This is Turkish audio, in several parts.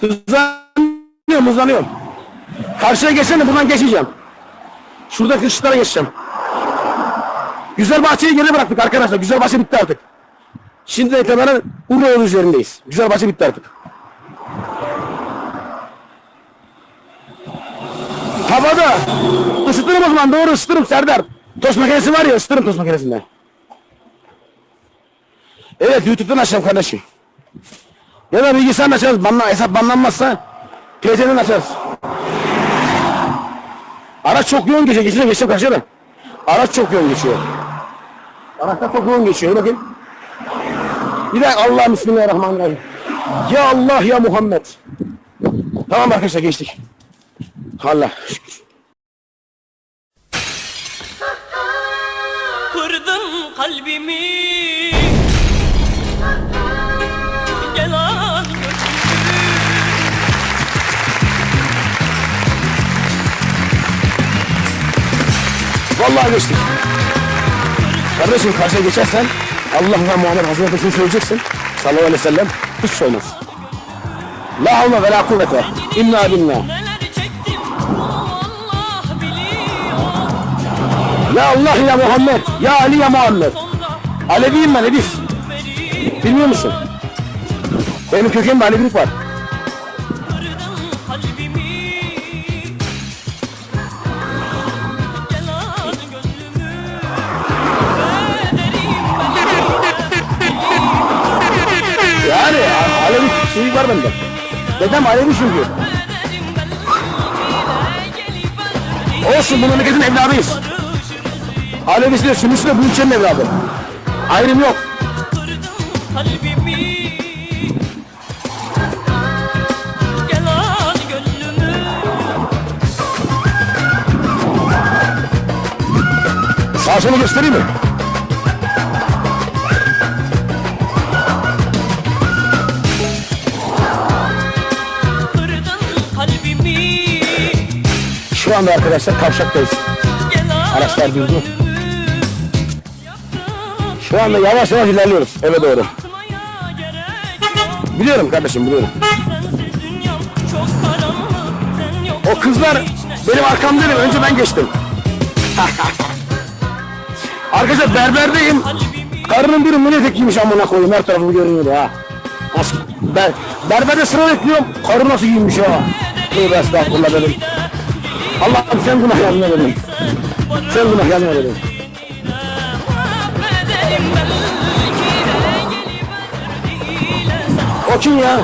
Hızlanıyorum hızlanıyorum. Karşıya geçsene buradan geçeceğim. Şurada kışlara geçeceğim. Güzel bahçeyi geri bıraktık arkadaşlar. Güzel bahçe bitti artık. Şimdi de itibaren Urla yolu üzerindeyiz. Güzel bahçe bitti artık. Havada. Isıtırım o zaman doğru ısıtırım Serdar. Tost makinesi var ya ısıtırım tost makinesinden. Evet YouTube'dan açacağım kardeşim. Ya da bilgisayardan açarız. Banla, hesap banlanmazsa PC'den açarız. Araç çok yoğun geçiyor. Geçiyor geçiyor da. Araç çok yoğun geçiyor. Araçlar çok yoğun geçiyor. Bakın. Bir de Allah Bismillahirrahmanirrahim. Ya Allah ya Muhammed. Tamam arkadaşlar geçtik. Allah şükür. Kırdın kalbimi Vallahi geçtik. Kardeşim karşıya geçersen Allah ve Muhammed Hazretleri söyleyeceksin. Sallallahu aleyhi ve sellem hiç şey olmaz. La havle ve la kuvvete illa billah. Ya Allah ya Muhammed. Ya Ali ya Muhammed. Aleviyim ben veri Bilmiyor musun? Benim kökenimde Alevilik var. Şeyi var bende. Dedem Alevi çünkü. Olsun bu memleketin evladıyız. Alevisi de Sünnisi de bu evladı. Ayrım yok. Sağ solu göstereyim mi? Şu anda arkadaşlar kavşaktayız. Araçlar durdu. Şu anda yavaş yavaş ilerliyoruz eve doğru. Biliyorum kardeşim biliyorum. O kızlar benim arkamda önce ben geçtim. Arkadaşlar berberdeyim. Karının biri mini etek giymiş amına koyayım her tarafım görünüyordu ha. As berberde sıra bekliyorum. Karı nasıl giymiş ha? Tövbe estağfurullah dedim. Allah'ım sen günah yazma dedim. Sen günah yazma dedim. O kim ya?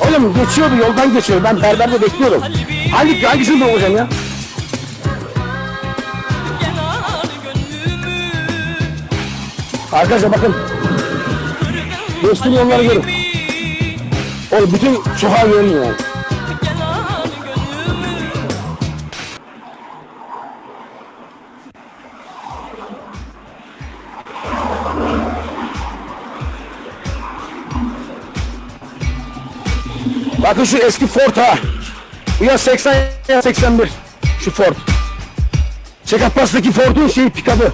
Oğlum geçiyordu yoldan geçiyor. Ben berberde bekliyorum. Hangi, hangisini bulacağım ya? Arkadaşlar bakın. Geçtiğim yolları görün. Oğlum bütün sokağı görünüyor. Bakın şu eski Ford ha. Bu ya 80 ya 81. Şu Ford. Çekatpas'taki Ford'un şey pikabı.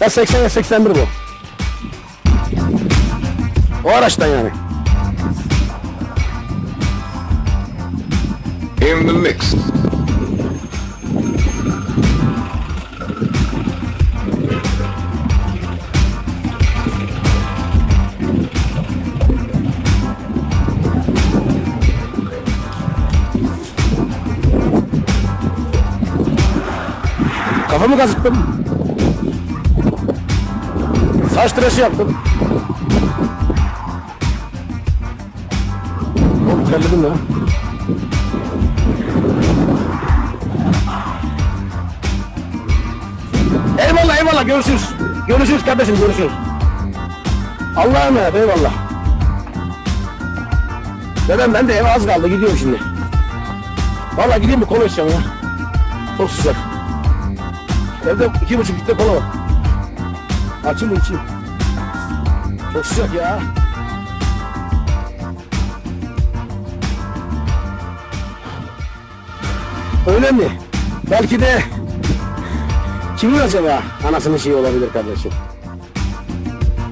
Ya 80 ya 81 bu. O araçtan yani. in the mix. Kafamı kazıttım. Saç tıraşı yaptım. Oğlum terledim ya. Eyvallah eyvallah görüşürüz. Görüşürüz kardeşim görüşürüz. Allah'a emanet eyvallah. Dedem ben de eve az kaldı gidiyorum şimdi. Vallahi gideyim kola içeceğim ya. Çok sıcak. Evde iki buçuk litre kola var. Açayım mı içeyim? Çok sıcak ya. Öyle mi? Belki de kimin acaba anasının şeyi olabilir kardeşim?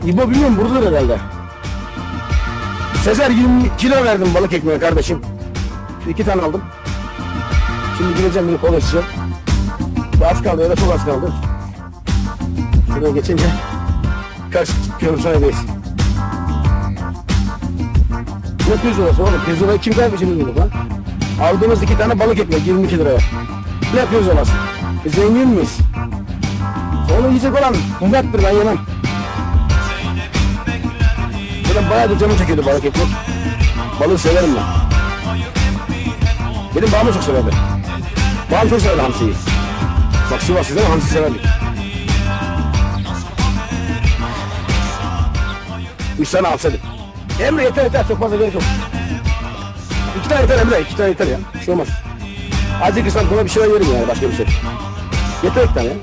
İbo bilmiyorum buradadır herhalde. Sezer 20 kilo verdim balık ekmeğe kardeşim. İki tane aldım. Şimdi gideceğim bir kola içeceğim. Az kaldı ya da çok az kaldı. Şuradan geçince kaç kilometredeyiz. Ne pirzolası oğlum? Pirzolayı kim vermiş şimdi bunu lan? Aldığımız iki tane balık ekmek 22 liraya. Ne pirzolası? E, zengin miyiz? Onu yiyecek olan Murat'tır ben yemem. Benim bayağı da canım çekiyordu balık ekmek. Balığı severim ben. Benim babam çok severdi. Babam çok severdi hamsiyi. Bak Sivas sizden hamsi severdik. Üç tane. Emre yeter yeter çok fazla gerek yok. İki tane yeter Emre iki tane yeter ya. Bir şey olmaz. Azıcık insan kola bir şeyler yerim yani başka bir şey. Yeter iki tane ya.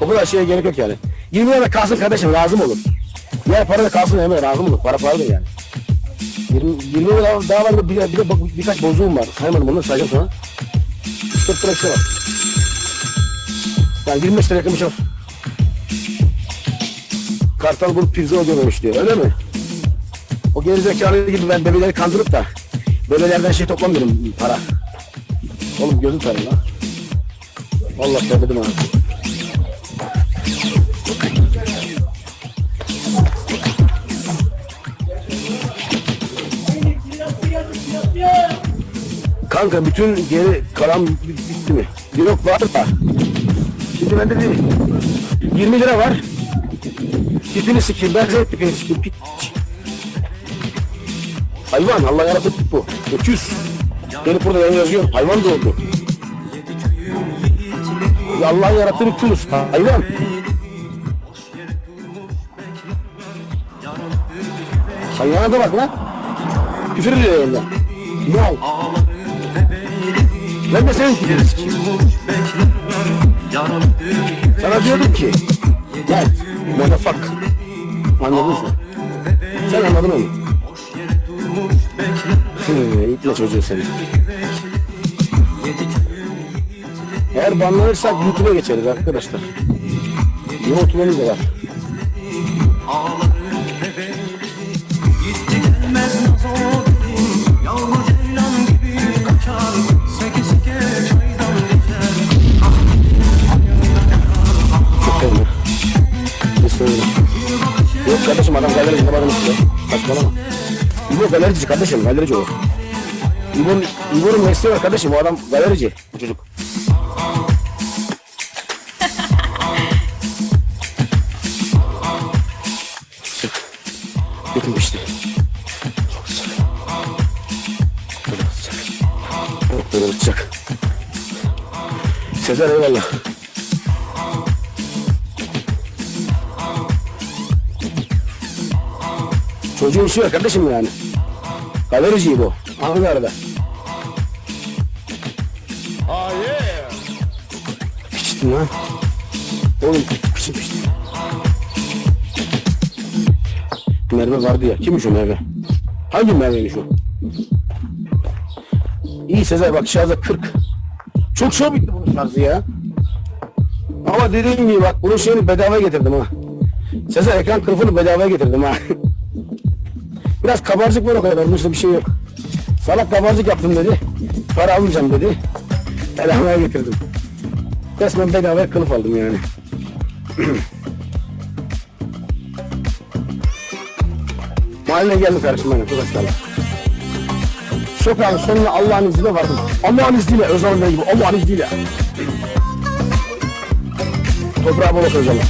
O kadar şeye gerek yok yani. 20 lira kalsın kardeşim lazım olur. Diğer para da kalsın Emre lazım olur. Para paradır yani. 20, 20 lira daha, var bir, bir, bir, bir, birkaç bozuğum var. Saymadım onları sayacağım sonra. 40 lira şey var. Yani 25 lira yakın bir şey var. Kartal bunu pizza ödememiş diyor öyle mi? O gerizekalı gibi ben bebeleri kandırıp da bebelerden şey toplamıyorum para. Oğlum gözüm sarı lan. Vallahi söyledim ha. Kanka bütün geri bit- bitti mi? Yok var da. Şimdi bende değil. 20 lira var. Tipini sikeyim. Ben zevk tipini sikeyim. Piç. Hayvan. Allah yarattı tip bu. Öküz. Gelip burada yan yazıyor. Hayvan doğdu. Ya Allah yarattığı bir kuluz. Hayvan. Hayvana da bak lan. Küfür ediyor yanında. Mal. Ben de senin tipini. Sana diyordum ki. Gel. Motherfuck. Anladın mı? Sen anladın onu. Hı, itle çocuğu seni. Eğer banlanırsak YouTube'a geçeriz arkadaşlar. YouTube'umuz da var. Söyleyeyim? Yok kardeşim adam galerici babamın üstüne. Saçmalama. İbo galerici kardeşim galerici o. İbo'nun İbo'nun mesleği var kardeşim o adam galerici bu çocuk. Sık. Götüm pişti. Çok sıcak. Böyle sıcak. Sezer eyvallah. Çocuğun işi var kardeşim yani. Galerici bu. Ankara'da. Oh yeah! Piştin lan. Oğlum piştin piştin. Merve vardı ya. Kimmiş o Merve? Hangi Merve'ymiş o? İyi Sezer bak şarjda 40. Çok şov bitti bunun şarjı ya. Ama dediğim gibi bak bunun şeyini bedava getirdim ha. Sezer ekran kılıfını bedavaya getirdim ha. Biraz kabarcık var o kadar. Dışında bir şey yok. Salak kabarcık yaptım dedi. Para almayacağım dedi. Bedavaya getirdim. Resmen bedavaya kılıf aldım yani. Mahalle geldi kardeşim benim. Çok kaldı. Sokağın sonuna Allah'ın izniyle vardım. Allah'ın izniyle Özal'ın Bey gibi. Allah'ın izniyle. Toprağı bol olsun Özal'ın.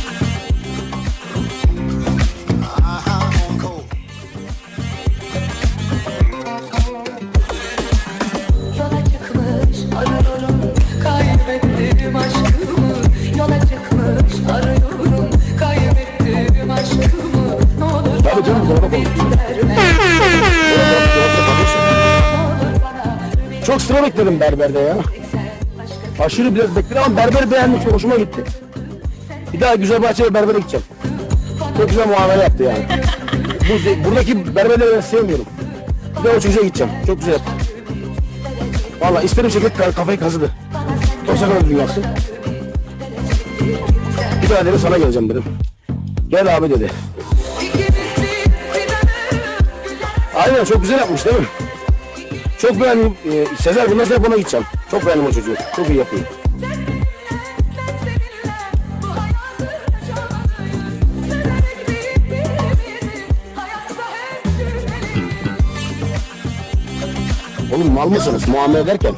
Bekledim berberde ya. Aşırı biraz bekledim ama berberi beğendim. Çok hoşuma gitti. Bir daha güzel bahçeye berbere gideceğim. Çok güzel muamele yaptı yani. Bu, buradaki berberleri ben sevmiyorum. Bir de o çocuğa gideceğim. Çok güzel yaptı. Valla isterim şekilde ka- kafayı kazıdı. Sakın düzgün yaptı. Bir daha dedim sana geleceğim dedim. Gel abi dedi. Aynen çok güzel yapmış değil mi? Çok beğendim. Ee, Sezer bundan sonra buna gideceğim. Çok beğendim o çocuğu. Çok iyi yapıyor. Oğlum mal mısınız? Muamele ederken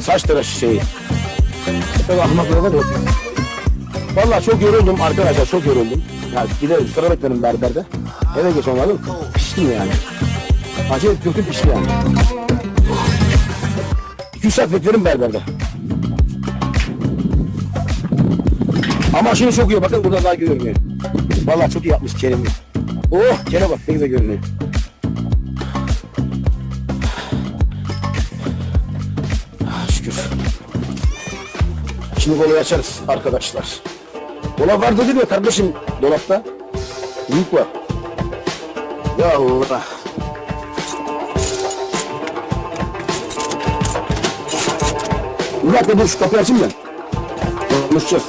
saç tıraşı şeyi. Böyle ahmaklığa var ya. Vallahi çok yoruldum arkadaşlar çok yoruldum. Ya gidelim sıra beklerim berberde. Eve geç olmalı. Piştim yani. Acayip kötü pişti yani. 2 saat beklerim berberde. Ama şimdi çok iyi bakın burada daha görünüyor. Vallahi çok iyi yapmış Kerem'i. Oh Kerem bak ne güzel görünüyor. Ah, Şükür. Şimdi kolayı açarız arkadaşlar. Dolap var dedim ya kardeşim dolapta. Büyük var. Ya Allah. Dakika dur şu kapıyı açayım ben. Konuşacağız.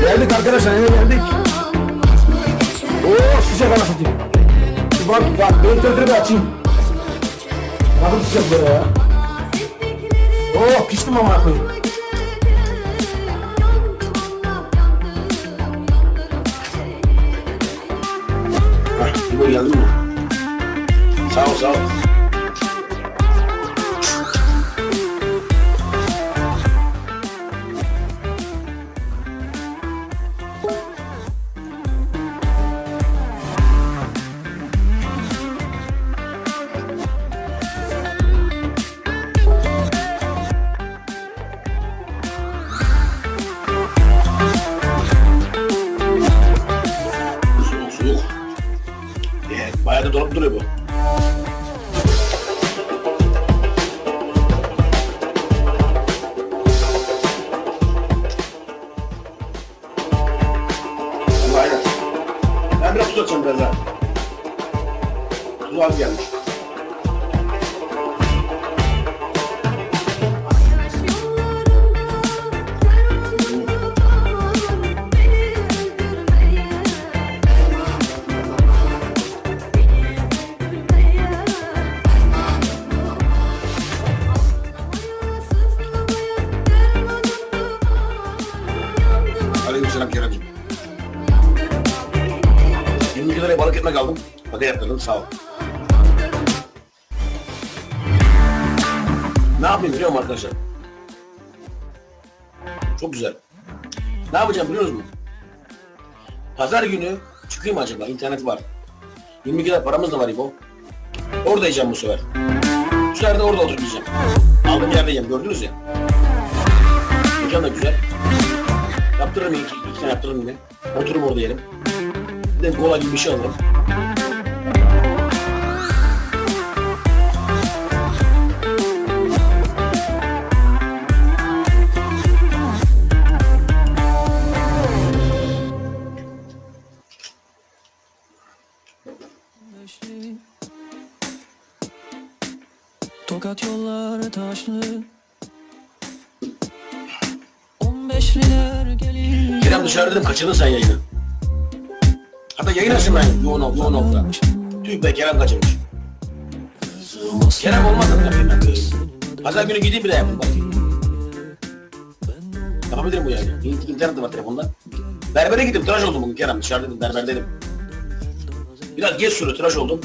Geldik arkadaşlar eve geldik. Oo sıcak ana satayım. Bak bak ben tadını bir açayım. Bakın sıcak böyle ya. Oo piştim ama koyayım. Hah, İbo geldin mi? Sağ ol sağ ol. Soğuk soğuk. Yapayım biliyor musun arkadaşlar? Çok güzel. Ne yapacağım biliyor musunuz? Pazar günü çıkayım acaba internet var. 22 lira paramız da var İbo. Orada yiyeceğim bu sefer. Bu sefer de orada oturup yiyeceğim. Aldığım yerde yiyeceğim gördünüz ya. Mekan da güzel. Yaptırırım iki, iki tane yaptırırım yine. Oturup orada yerim. Bir de kola gibi bir şey alırım. Yolları taşlı 15'liler gelir Kerem dışarı dedim kaçırdın sen yayını. Hatta yayın açtım ben yoğun ol, yoğun oldu. Tüh be Kerem kaçırmış. Kerem olmaz yapayım ben kız. Pazar günü gideyim bir de yapayım bakayım. Yapabilirim bu yani. İn- İnternet de var telefonda. Berbere gittim tıraş oldum bugün Kerem. Dışarıdaydım berberdeydim. Biraz geç süre tıraş oldum.